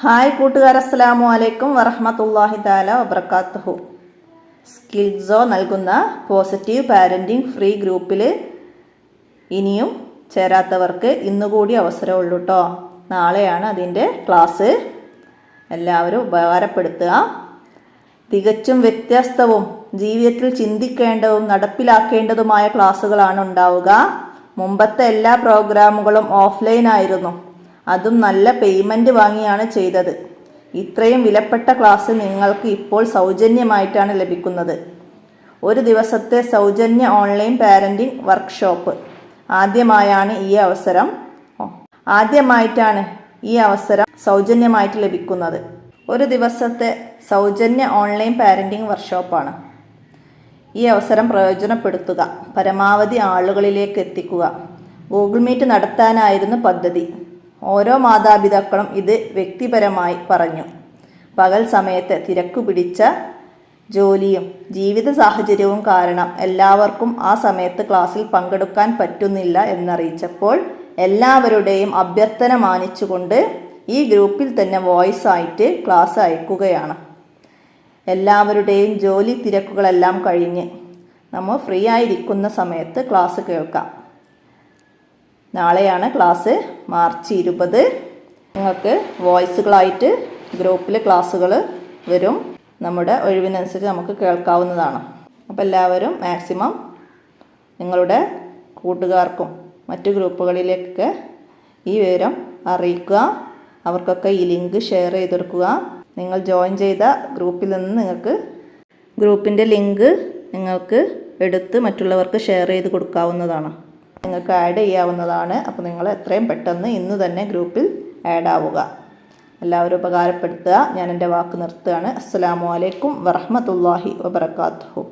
Hi കൂട്ടുകാർ അസ്സലാമു അലൈക്കും വറഹമത്തല്ലാഹി താല വബർക്കാത്തുഹു സ്കിൽസോ നൽകുന്ന പോസിറ്റീവ് പാരന്റിംഗ് ഫ്രീ ഗ്രൂപ്പിൽ ഇനിയും ചേരാത്തവർക്ക് ഇന്നുകൂടി അവസരമുള്ളൂ കേട്ടോ നാളെയാണ് അതിന്റെ ക്ലാസ്. എല്ലാവരും ഉപകാരപ്പെടുത്തുക. തികച്ചും വ്യത്യസ്തവും ജീവിതത്തിൽ ചിന്തിക്കേണ്ടതും നടപ്പിലാക്കേണ്ടതുമായ ക്ലാസ്സുകളാണ് ഉണ്ടാവുക. മുമ്പത്തെ എല്ലാ പ്രോഗ്രാമുകളും ഓഫ്ലൈൻ ആയിരുന്നു. അതും നല്ല പേയ്മെന്റ് വാങ്ങിയാണ് ചെയ്തത്. ഇത്രയും വിലപ്പെട്ട ക്ലാസ് നിങ്ങൾക്ക് ഇപ്പോൾ സൗജന്യമായിട്ടാണ് ലഭിക്കുന്നത്. ഒരു ദിവസത്തെ സൗജന്യ ഓൺലൈൻ പാരന്റിംഗ് വർക്ക്ഷോപ്പ് ആദ്യമായാണ് ഈ അവസരം. ആദ്യമായിട്ടാണ് ഈ അവസരം സൗജന്യമായിട്ട് ലഭിക്കുന്നത്. ഒരു ദിവസത്തെ സൗജന്യ ഓൺലൈൻ പാരന്റിംഗ് വർക്ക്ഷോപ്പാണ് ഈ അവസരം പ്രയോജനപ്പെടുത്തുക. പരമാവധി ആളുകളിലേക്ക് എത്തിക്കുക. ഗൂഗിൾ മീറ്റ് നടത്താനായിരുന്നു പദ്ധതി. ഓരോ മാതാപിതാക്കളും ഇത് വ്യക്തിപരമായി പറഞ്ഞു. പകൽ സമയത്ത് തിരക്കു പിടിച്ച ജോലിയും ജീവിത സാഹചര്യവും കാരണം എല്ലാവർക്കും ആ സമയത്ത് ക്ലാസ്സിൽ പങ്കെടുക്കാൻ പറ്റുന്നില്ല എന്നറിയിച്ചപ്പോൾ എല്ലാവരുടെയും അഭ്യർത്ഥന മാനിച്ചുകൊണ്ട് ഈ ഗ്രൂപ്പിൽ തന്നെ വോയിസ് ആയിട്ട് ക്ലാസ് അയക്കുകയാണ്. എല്ലാവരുടെയും ജോലി തിരക്കുകളെല്ലാം കഴിഞ്ഞ് നമ്മൾ ഫ്രീ ആയിരിക്കുന്ന സമയത്ത് ക്ലാസ് കേൾക്കാം. നാളെയാണ് ക്ലാസ് മാർച്ച് ഇരുപത്. നിങ്ങൾക്ക് വോയിസുകളായിട്ട് ഗ്രൂപ്പിൽ ക്ലാസ്സുകൾ വരും. നമ്മുടെ ഒഴിവിനനുസരിച്ച് നമുക്ക് കേൾക്കാവുന്നതാണ്. അപ്പോൾ എല്ലാവരും മാക്സിമം നിങ്ങളുടെ കൂട്ടുകാർക്കും മറ്റു ഗ്രൂപ്പുകളിലേക്കൊക്കെ ഈ വിവരം അറിയിക്കുക. അവർക്കൊക്കെ ഈ ലിങ്ക് ഷെയർ ചെയ്ത് കൊടുക്കുക നിങ്ങൾ ജോയിൻ ചെയ്ത ഗ്രൂപ്പിൽ നിന്ന് നിങ്ങൾക്ക് ഗ്രൂപ്പിന്റെ ലിങ്ക് നിങ്ങൾക്ക് എടുത്ത് മറ്റുള്ളവർക്ക് ഷെയർ ചെയ്ത് കൊടുക്കാവുന്നതാണ്. നിങ്ങൾക്ക് ആഡ് ചെയ്യാവുന്നതാണ്. അപ്പോൾ നിങ്ങൾ എത്രയും പെട്ടെന്ന് ഇന്ന് തന്നെ ഗ്രൂപ്പിൽ ആഡ് ആവുക. എല്ലാവരും ഉപകാരപ്പെടുത്തുക. ഞാൻ എന്റെ വാക്ക് നിർത്തുകയാണ്. അസ്സാം വലൈക്കും വറഹമത്തല്ലാഹി വബർക്കാത്തു